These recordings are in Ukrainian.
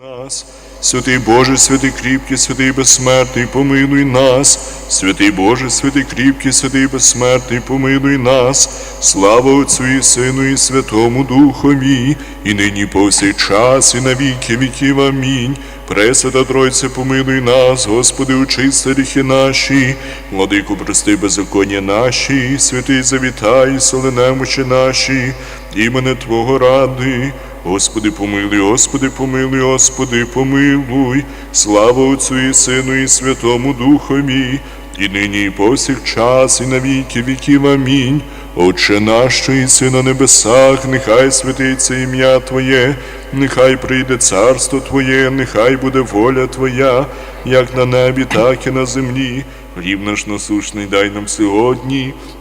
нас. Святий Боже, святий кріпкий, святий безсмертний, помилуй нас. Святий Боже, святий кріпкий, святий безсмертний, помилуй нас. Слава Отцю і Сину і Святому Духові, і нині повсякчас, і на віки віків. Амінь. Пресвята Тройце, помилуй нас, Господи, очисти гріхи наші, владику, прости беззаконня наші, святий завітай, соли немочі наші, імене Твого ради. Господи, помилуй, Господи, помилуй, Господи, помилуй, слава Отцю і Сину і Святому Духові, і нині, і повсякчас, і на віки віків. Амінь. Отче наш, що єси на небесах, нехай святиться ім'я Твоє, нехай прийде царство Твоє, нехай буде воля Твоя, як на небі, так і на землі. Хліб наш насущний дай нам сьогодні,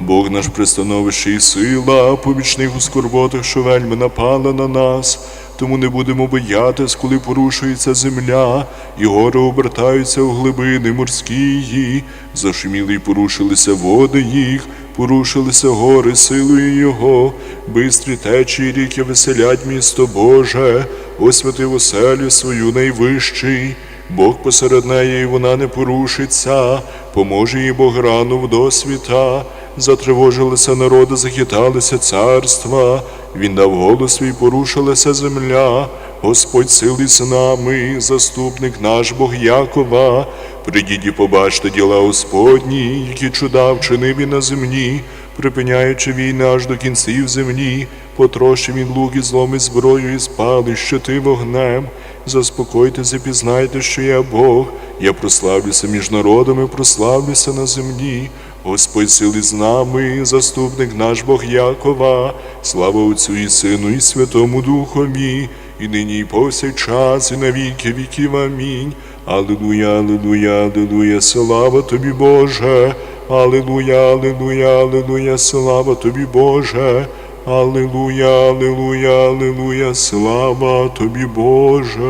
Бог наш пристановище і сила, помічних у скорботах, що вельми напала на нас. Тому не будемо боятись, коли порушується земля, і гори обертаються у глибини морські. Зашуміли й порушилися води їх, порушилися гори силою Його, бистрі течії ріки веселять місто Боже, освятив оселю свою найвищий. Бог посеред неї, і вона не порушиться, поможе їй Бог рану в досвіта. Затривожилися народи, захиталися царства, він дав голос свій, порушилася земля, Господь сили з нами, заступник наш Бог Якова. Придіть і побачте діла Господні, які чуда вчинив і на землі, припиняючи війни аж до кінців землі, потрощив він лук і зломи зброю і спали щити вогнем. Заспокойте, запізнайте, що я Бог, я прославлюся між народами, прославлюся на землі. Господь сили з нами, заступник наш Бог Якова, слава Отцю і Сину, і Святому Духові, і нині, і повсякчас, і на віки віків. Амінь. Аллилуйя, аллилуйя, аллилуйя, слава тобі, Боже. Аллилуйя, аллилуйя, аллилуйя, слава тобі, Боже. Аллилуйя, аллилуйя, аллилуйя, слава тобі, Боже.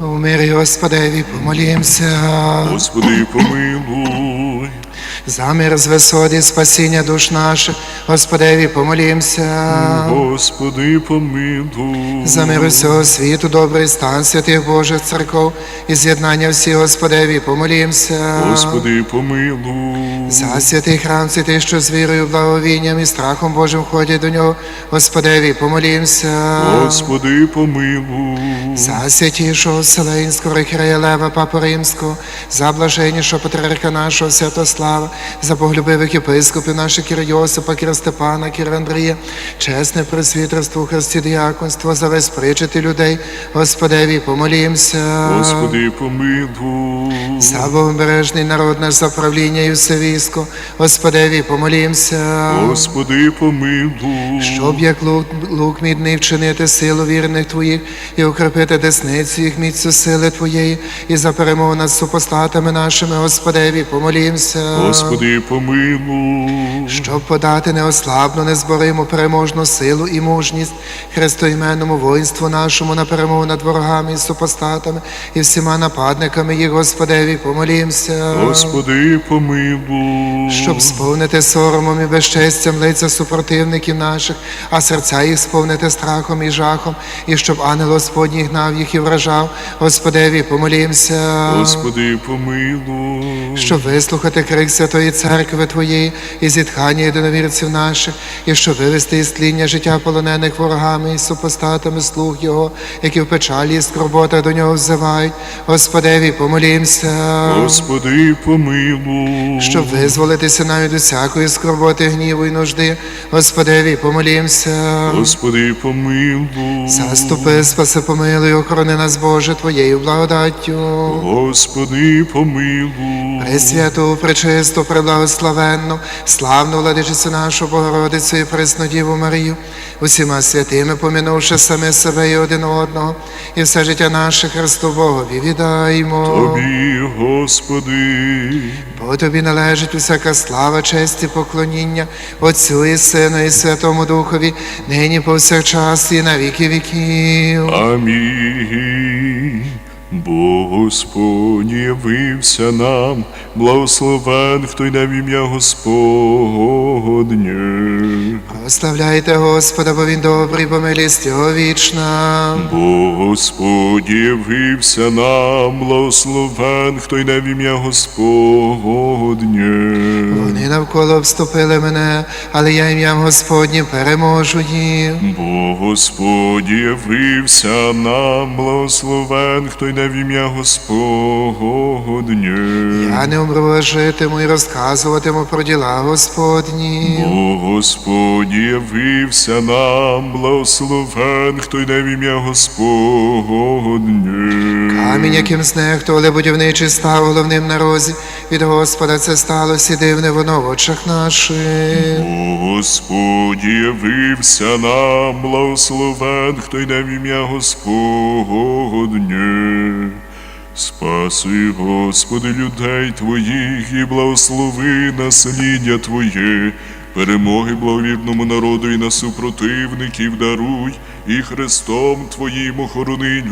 У мирі Господеві помолімся. Господи, помилуй. За мир з висоти, спасіння душ наших, Господеві помолімся. Господи, помилуй. За мир усього світу, добрий стан святих Божих церков і з'єднання всі, Господеві помолімся. Господи, помилуй. За святий храм, святий, що з вірою, благовінням і страхом Божим входять до нього, Господеві помолімся. Господи, помилуй. За святішого Вселенського архієрея Лева Папу Римського, за блаженнішого патріарха нашого Святослава, за поглюбивих єпископів наших Кір Йосипа, Кір Степана, Кір Андрія, чесне пресвітерство у Христі діяконство, за весь причити людей, Господеві помолімся. Господи, помилуй. За бомбережний народ наш за правління і все військо, Господеві помолімся. Господи, помилуй. Щоб як лук, лук мідний вчинити силу вірних Твоїх і укріпити десницю їх міцю сили Твоєї, і за перемогу над супостатами нашими, Господеві, помолімся. Господи, помилуй. Щоб подати неослабну, незбориму переможну силу і мужність хрестоіменному воїнству нашому на перемогу над ворогами і супостатами і всіма нападниками їх, Господеві, помолімся. Господи, помилуй. Щоб сповнити соромом і безчестям лиця супротивників наших, а серця їх сповнити страхом і жахом, і щоб ангел Господній гнав їх і вражав, Господеві, помолімся. Господи, помилуй. Щоб вислухати крик святого святої церкви Твоєї і зітхання єдиновірців наших, і щоб вивести із тління життя полонених ворогами і супостатами слуг Його, які в печалі і скорботах до нього взивають. Господеві, помолімся. Господи, помилуй. Щоб визволитися навіть від всякої скорботи, гніву і нужди, Господеві, помолімся. Господи, помилуй. Заступи, спаси, помилуй, охорони нас, Боже, Твоєю благодаттю. Господи, помилуй. Пресвяту, пречисту, преблагословенну, славну владичицю нашу Богородицю і пресну Діву Марію, усіма святими, помінувши саме себе і один одного, і все життя наше Христу Богові віддаймо. Тобі, Господи, Бо тобі належить усяка слава, честь і поклоніння Отцю і Сину і Святому Духові, нині повсякчас і на віки віків. Амінь. Бо Господь явився нам, благословен, хто йде в ім'я Господнє. Прославляйте Господа, бо Він добрий, бо милість Його вічна. Бо Господь явився нам, благословен, хто йде в ім'я Господнє. Вони навколо обступили мене, але я ім'ям Господнім переможу їх. Бо Господь явився нам, благословен, хто йде в ім'я Господнє. Я не умру, житиму і розказуватиму про діла Господні. Бо Господь явився нам, благословен, хто йде в ім'я Господнє. Камінь, яким знехтували будівничий став головним на розі. Від Господа це сталося дивне воно в очах наших. Бо Господь явився нам, благословен, хто йде в ім'я Господнє. Спаси, Господи, людей Твоїх і благослови насліддя Твоє, перемоги благовірному народу і на супротивників даруй, і Христом Твоїм охорони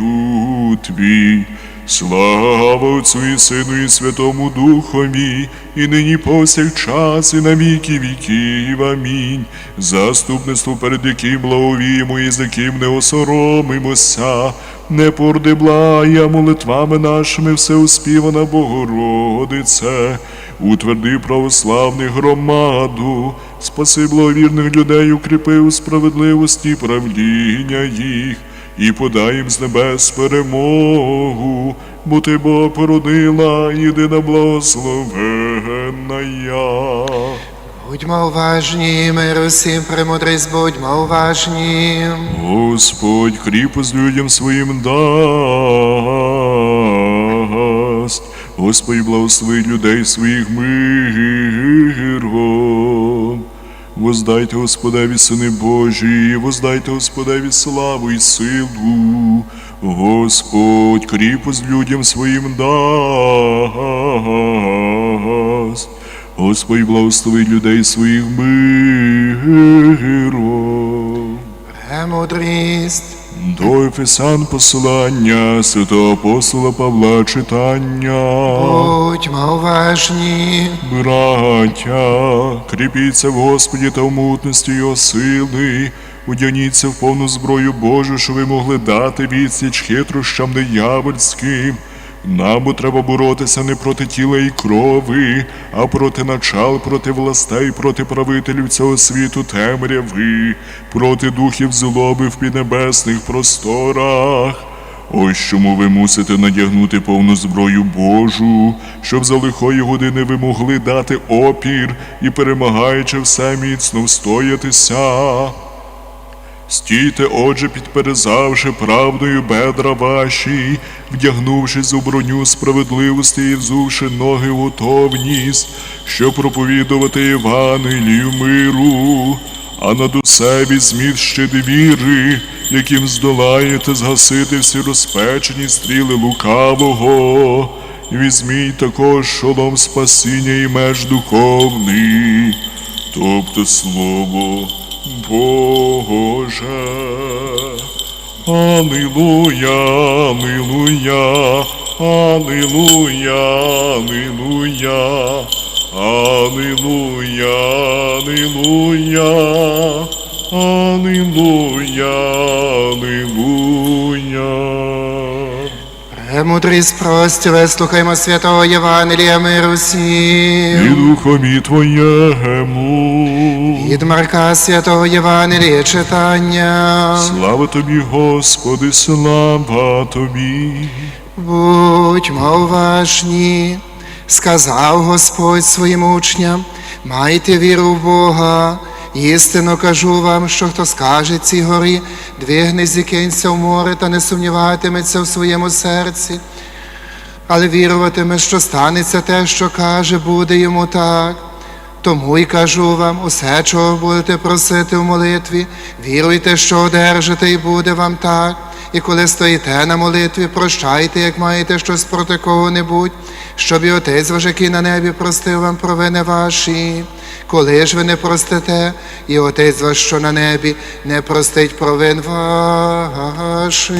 Твій. Слава Отцю і Сину і Святому Духові, і нині повсякчас, і на віки віків. Амінь. Заступництво, перед яким благовіємо і з яким не осоромимося, не пордиблая молитвами нашими всеуспівана Богородице, утверди православних громаду, спаси благовірних людей, укріпи у справедливості правління їх. І подай їм з небес перемогу, бо ти Бога породила, єдина благословенна. Будьмо уважні, мир усім, премудрість, будьмо уважні. Господь кріпость людям своїм дасть. Господь благословить людей своїх миром. Воздайте Господеві, сини Божі, воздайте Господеві славу і силу. Господь кріпость людям своїм дасть. Господь благословить людей своїх миром. Премудрість. До Ефесан послання святого апостола Павла читання. Будьмо уважні. Браття, кріпіться в Господі та в мутності його сили, одягніться в повну зброю Божу, що ви могли дати відсіч хитрощам диявольським. Нам треба боротися не проти тіла і крови, а проти начал, проти властей, проти правителів цього світу темряви, проти духів злоби в піднебесних просторах. Ось чому ви мусите надягнути повну зброю Божу, щоб за лихої години ви могли дати опір і, перемагаючи все міцно встоятися. Стійте, отже, підперезавши правдою бедра ваші, вдягнувшись у броню справедливості і взувши ноги в готовність, щоб проповідувати Євангелію миру, а над усе візьміть щит віри, яким здолаєте згасити всі розпечені стріли лукавого. Візьміть також шолом спасіння і меж духовний, тобто слово Боже. Аллилуйя, аллилуйя, аллилуйя, аллилуйя, аллилуйя, аллилуйя, аллилуйя, аллилуйя. Премудрість прості, вислухаймо святого Євангелія миру і всім. духові Твоєму. Від Марка святого Євангелія читання. Слава тобі, Господи, слава тобі. Будьмо уважні, сказав Господь своїм учням, майте віру в Бога. Істинно кажу вам, що хто скаже цій горі, двигни зікинься в море та не сумніватиметься в своєму серці, але віруватиме, що станеться те, що каже, буде йому так. Тому й кажу вам, усе, чого будете просити в молитві, віруйте, що одержите, і буде вам так. І коли стоїте на молитві, прощайте, як маєте щось проти кого-небудь, щоб і Отець ваш, який на небі, простив вам провини ваші. Коли ж ви не простите, і Отець ваш, що на небі, не простить провин ваших.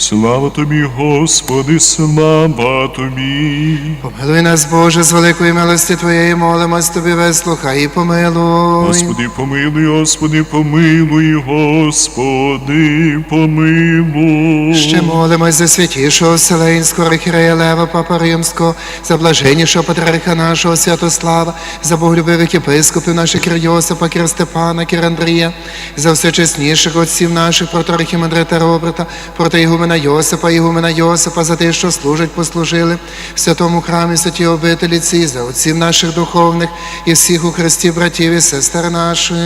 Слава тобі, Господи, слава тобі. Помилуй нас, Боже, з великої милості Твоєї молимось Тобі, вислухай і помилуй. Господи, помилуй, Господи, помилуй, Господи, помилуй. Ще молимось за святішого Вселенського архірея Лева Папа Римського, за блаженнішого патріарха нашого Святослава, за боголюбивих єпископів наших Кир Йосипа, Кир Степана, Кир Андрія, за всечесніших отців наших проторахімандрита Роберта, проти Ігумена Йосипа, Ігумена Йосипа, за те, що служать, послужили в святому храмі святі обителі ці, за отців наших духовних і всіх у Христі братів і сестер наших.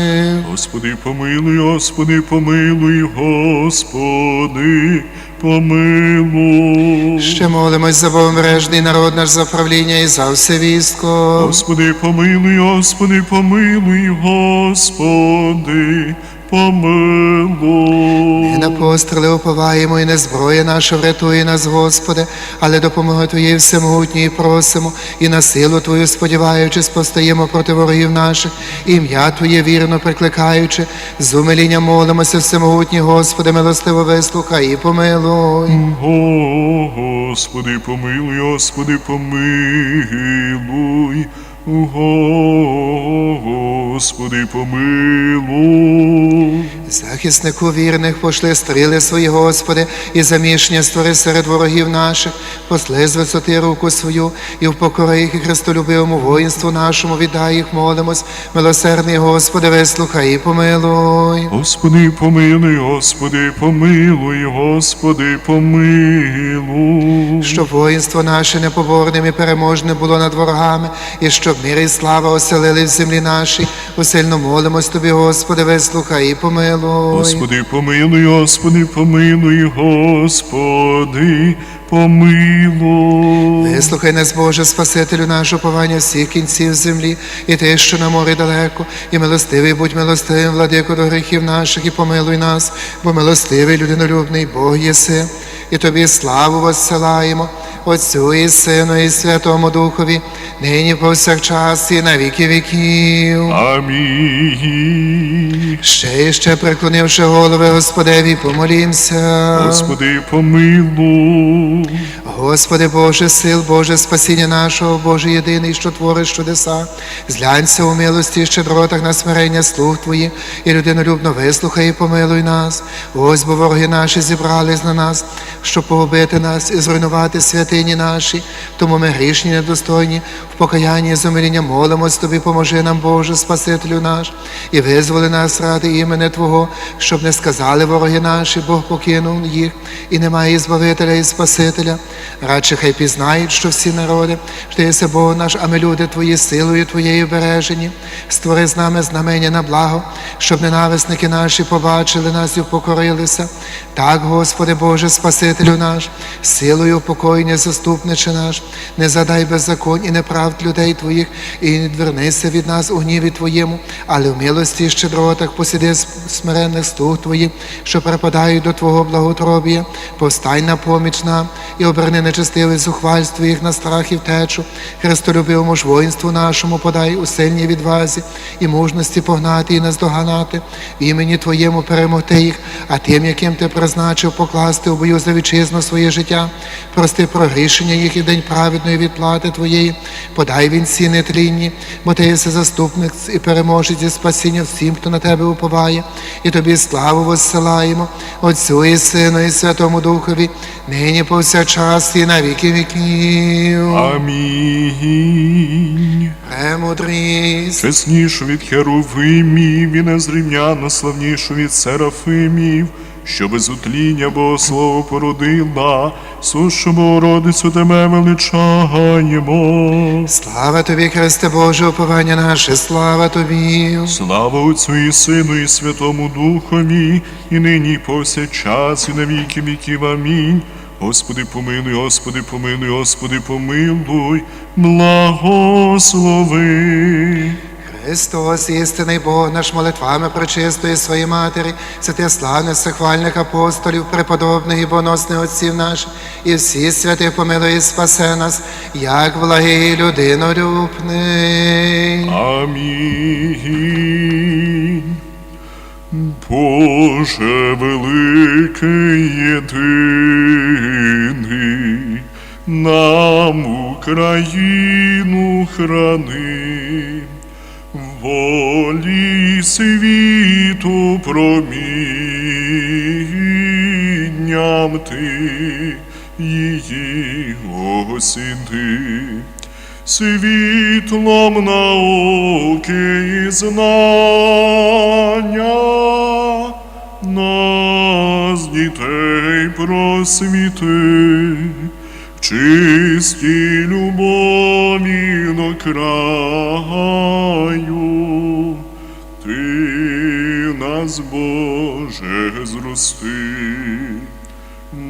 Господи, помилуй, Господи, помилуй, Господи, помилуй. Ще молимось за богомережний народ наш за правління і за все військо. Господи, помилуй, Господи, помилуй, Господи, помилуй. І на постріли уповаємо, і не зброя наша врятує нас, Господи, але допомоги Твоєї всемогутньої просимо, і на силу Твою сподіваючись, постаємо проти ворогів наших, ім'я Твоє вірно прикликаючи, з умилінням молимося, всемогутній Господи, милостиво вислухай і помилуй. Господи, помилуй, Господи, помилуй. Господи, помилуй. Захиснику вірних пошли стріли свої, Господи, і замішання створи серед ворогів наших, посли з висоти руку свою, і впокори їх і Христолюбивому воїнству нашому віддай їх, молимось, милосердний Господи, вислухай і помилуй. Господи, помилуй, Господи, помилуй, Господи, помилуй. Щоб воїнство наше непоборним і переможним було над ворогами, і щоб мир і слава оселили в землі нашій, усильно молимось Тобі, Господи, вислухай і помилуй. Господи, помилуй, Господи, помилуй, Господи, помилуй. Вислухай нас, Боже, Спасителю нашого повання всіх кінців землі, і ти, що на морі далеко, і милостивий, будь милостивим, владико до гріхів наших, і помилуй нас, бо милостивий, людинолюбний Бог єси, і тобі славу воссилаємо, Отцю і Сину, і Святому Духові, нині повсякчас, і на віки віків. Амінь. Ще і ще преклонивши голови Господеві, помолімся. Господи, помилуй. Господи Боже, сил, Боже, спасіння нашого, Боже єдиний, що твориш чудеса, зглянься у милості і щедротах на смирення слуг Твої, і людинолюбно вислухай і помилуй нас. Ось бо вороги наші зібрались на нас, щоб погубити нас і зруйнувати святині наші. Тому ми грішні, недостойні, в покаянні і зумиління молимось Тобі, поможи нам, Боже, Спасителю наш, і визволи нас ради імени Твого, щоб не сказали вороги наші, Бог покинув їх, і немає і Збавителя і Спасителя. Радше хай пізнають, що всі народи, що ти єси Бог наш, а ми люди Твої силою Твоєю бережені. Створи з нами знамення на благо, щоб ненависники наші побачили нас і покорилися. Так, Господи Боже, Спасителю наш, силою упокоєння заступниче наш, не задай беззаконь і неправд людей Твоїх, і не відвернися від нас у гніві Твоєму, але в милості і щедротах посіди смиренних слуг Твоїх, що припадають до Твого благотробія, повстань на поміч нам і оберни нечестиве зухвальство їх на страх і втечу. Христолюбивому ж воїнству нашому подай у сильній відвазі і мужності погнати і наздоганати, в імені Твоєму перемогти їх, а тим, яким ти призначив покласти у бою за вітчизну своє життя, прости прогріх рішення їх і день праведної відплати Твоєї, подай він ці нетлінні, бо Ти єси заступник і переможець і спасіння всім, хто на тебе уповає, і тобі славу воссилаємо, Отцю і Сину, і Святому Духові, нині повсякчас і на віки віків. Амінь. Премудрість. Чеснішу від херовимів і незрівняно славнішу від серафимів, що без утління Богослово породила, сушу Богородицю тебе величаємо. Слава тобі, Христе Боже, уповання наше, слава тобі. Слава Отцю і Сину, і Святому Духові, і нині, і повсякчас, і на віки віків. Амінь. Господи, помилуй, Господи, помилуй, Господи, помилуй, благослови. Христос, істинний Бог, наш молитвами причистої своєї Матері, святе славне сихвальних апостолів, преподобних і боносних отців наших, і всі святи помилуй і спасе нас, як благий людинолюбний. Амінь. Боже великий єдиний, нам Україну храни, волі світу промінням ти її осіди світлом науки і знання нас дітей просвіти, в чистій любові до краю. Нас, Боже, зрости.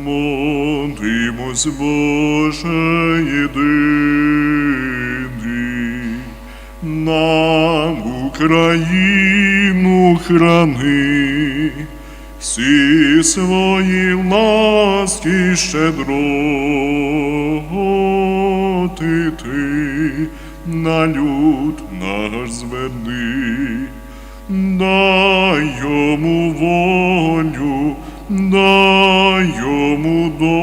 Молимось, Боже, єдиний, нам Україну храни, всі свої ласки щедроти ти на люд наш зверни, дай йому волю, дай йому долю,